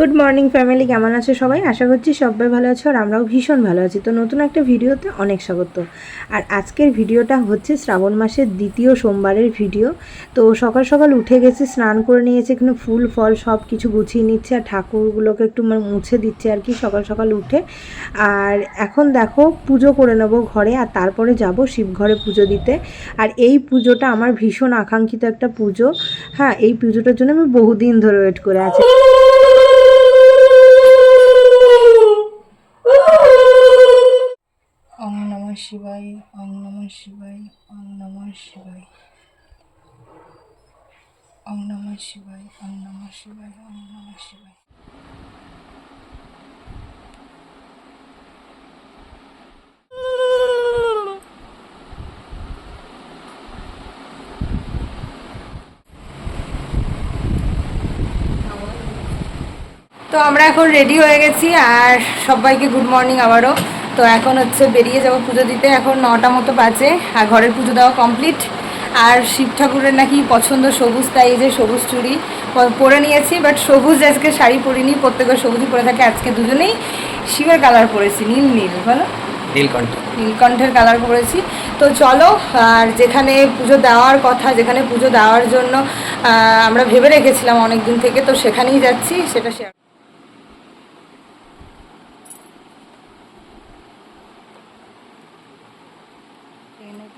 Good morning family কেমন আছো সবাই? আশা করছি সবাই ভালো আছো আর আমরাও ভীষণ ভালো আছি। তো নতুন একটা ভিডিওতে অনেক স্বাগত। আর আজকের ভিডিওটা হচ্ছে শ্রাবণ মাসের দ্বিতীয় সোমবারের ভিডিও। তো সকাল সকাল উঠে গেছে, স্নান করে নিয়েছে, এখানে ফুল, ফল সব কিছু গুছিয়ে নিচ্ছে আর ঠাকুরগুলোকে একটু মানে মুছে দিচ্ছে আর কি সকাল সকাল উঠে। আর এখন দেখো, পুজো করে নেব ঘরে আর তারপরে যাব শিবঘরে পুজো দিতে। আর এই পুজোটা আমার ভীষণ আকাঙ্ক্ষিত একটা পুজো। হ্যাঁ এই পুজোটার জন্য আমি বহুদিন ধরে ওয়েট করে আছি। শিবায়, ওম নমঃ শিবায়, ওম নমঃ শিবায়। ওম নমঃ শিবায়, ওম নমঃ শিবায়, ওম নমঃ শিবায়। তো আমরা এখন রেডি হয়ে গেছি আর সবাইকে গুড মর্নিং আবারও। তো এখন হচ্ছে বেরিয়ে যাব পুজো দিতে। এখন নটা মতো বাজে আর ঘরের পুজো দেওয়া কমপ্লিট আর শিব ঠাকুরের নাকি পছন্দ সবুজ তাই এই যে সবুজ চুড়ি পরে নিয়েছি বাট সবুজ আজকে শাড়ি পরিনি প্রত্যেকের সবুজই পরে থাকে। আজকে দুজনেই শিবের কালার পরেছি নীল নীল বলো? নীলকণ্ঠ। নীলকণ্ঠের কালার করেছি তো চলো আর যেখানে পুজো দেওয়ার কথা যেখানে পুজো দেওয়ার জন্য আমরা ভেবে রেখেছিলাম অনেক দিন থেকে তো সেখানেই যাচ্ছি সেটা শেয়ার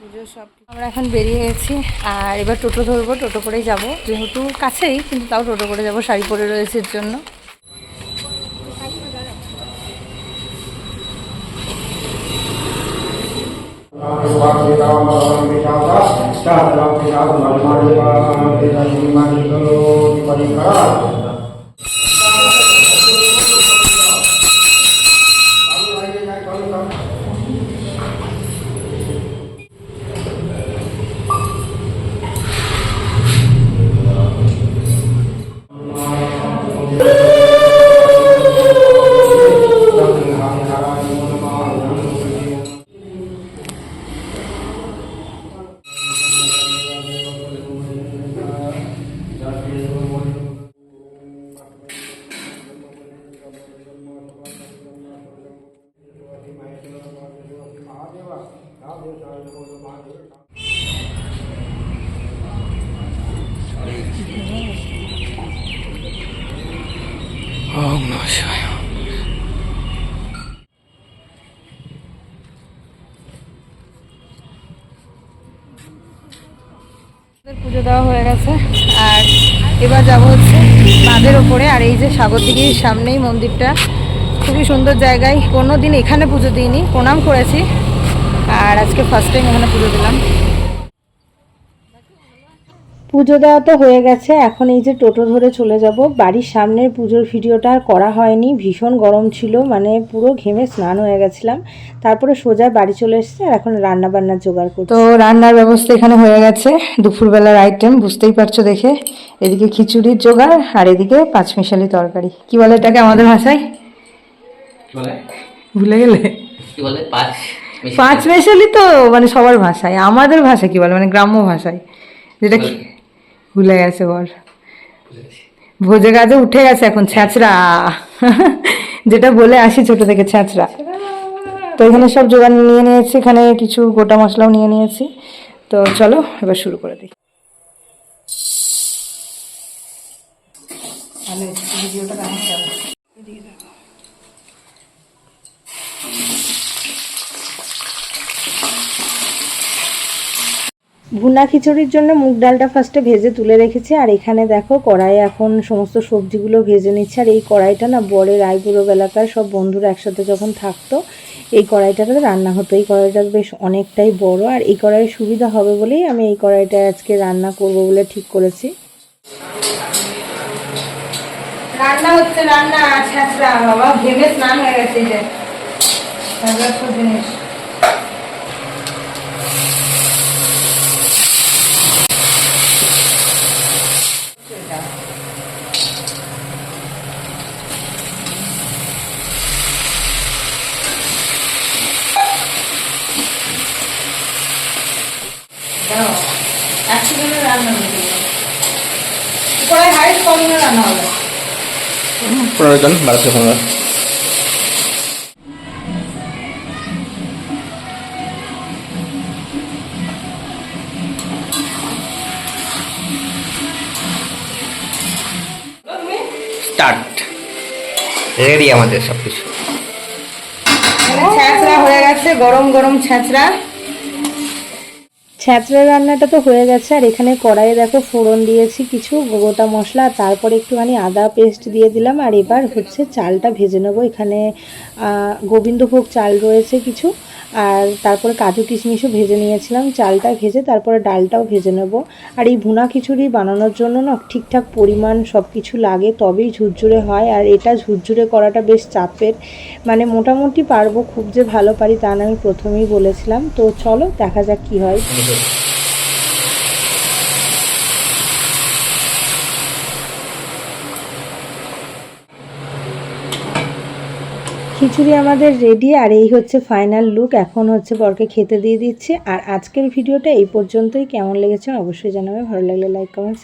পুজো সব আমরা এখন বেরিয়ে গেছি আর এবার টোটো ধরবো টোটো করেই যাব যেহেতু কাছেই কিন্তু তাও টোটো করে যাব শাড়ি পরে রয়েছে এর জন্য ওম নমঃ শিবায় পুজো দেওয়া হয়ে গেছে, আর এবার যাব হচ্ছে বাঁধের ওপরে, আর এই যে সাগরদিঘির সামনেই মন্দিরটা। খুবই সুন্দর জায়গায় কোনো দিন এখানে পুজো দিইনি, প্রণাম করেছি, আর আজকে ফার্স্ট টাইম এখানে পুজো দিলাম। পুজো দেওয়া তো হয়ে গেছে এখন এই যে টোটো ধরে চলে যাব। বাড়ির সামনের পুজোর ভিডিওটা আর করা হয়নি ভীষণ গরম ছিল মানে পুরো ঘেমে স্নান হয়ে গেছিলাম। তারপরে সোজা বাড়ি চলে এসেছে আর এখন রান্না বান্নার জোগাড় করছি। তো রান্নার ব্যবস্থা এখানে হয়ে গেছে দুপুরবেলার আইটেম বুঝতেই পারছ দেখে। এদিকে খিচুড়ির জোগাড় আর এদিকে পাঁচমিশালি তরকারি। কি বলে এটাকে আমাদের ভাষায়? ভুলে গেলে? কি বলে? পাঁচ পাঁচ মেশালি তো মানে সবার ভাষায় আমাদের ভাষা কি বলে? মানে গ্রাম্য ভাষায়। যেটা ভুলে গেছে বর ভোজে গাছে উঠে গেছে এখন ছ্যাঁচড়া যেটা বলে আসি ছোট থেকে ছ্যাঁচড়া তো এখানে সব জোগান নিয়ে নিয়েছি, এখানে কিছু গোটা মশলাও নিয়ে নিয়েছি। তো চলো, এবার শুরু করে দিই। ভিডিওটা ভুনা খিচুড়ির জন্য মুগ ডালটা ফার্স্টে ভেজে তুলে রেখেছি। আর এখানে দেখো কড়াই এখন সমস্ত সবজিগুলো ভেজে নিচ্ছে। আর এই কড়াইটা না, বরের আইবুড়ো এলাকার সব বন্ধুরা একসাথে যখন থাকতো, এই কড়াইটাতে রান্না হতো। এই কড়াইটা বেশ অনেকটাই বড়, আর এই কড়াইয়ের সুবিধা হবে বলেই আমি এই কড়াইটা আজকে রান্না করব বলে ঠিক করেছি। রান্না হচ্ছে, রান্না ছ্যাঁচড়া বাবা, ভেবে স্নান হয়ে গেছে জিনিস। একশো জনের রান্না হয়ে গেল। হাইট কমনে রান্না হবে। পনেরো জন বারো পনেরো স্টার্ট রেডি আমাদের সব কিছু ছ্যাঁচড়া হয়ে গেছে গরম গরম ছ্যাঁচড়া। ছ্যাঁচড়া রান্নাটা তো হয়ে গেছে, আর এখানে কড়াইয়ে দেখো ফোড়ন দিয়েছি, কিছু গোটা মশলা, তারপরে একটুখানি আদা পেস্ট দিয়ে দিলাম, আর এবার হচ্ছে চালটা ভেজে নেব। এখানে গোবিন্দভোগ চাল রয়েছে কিছু, আর তারপরে কাজু কিশমিশও ভেজে নিয়েছিলাম, চালটা ভেজে তারপরে ডালটাও ভেজে নেব। আর এই ভুনা খিচুড়ি বানানোর জন্য না ঠিকঠাক পরিমাণ সব কিছু লাগে, তবেই ঝুরঝুরে হয়, আর এটা ঝুরঝুরে করাটা বেশ চাপের। মানে মোটামুটি পারব, খুব যে ভালো পারি তা না, আমি প্রথমেই বলেছিলাম। তো চলো দেখা যাক কি হয়। খিচুড়ি আমাদের রেডি আর এই হচ্ছে ফাইনাল লুক এখন হচ্ছে বরকে খেতে দিয়ে দিচ্ছে। আর আজকের ভিডিওটা এই পর্যন্তই। কেমন লেগেছে অবশ্যই জানাবে। ভালো লাগলে লাইক কমেন্ট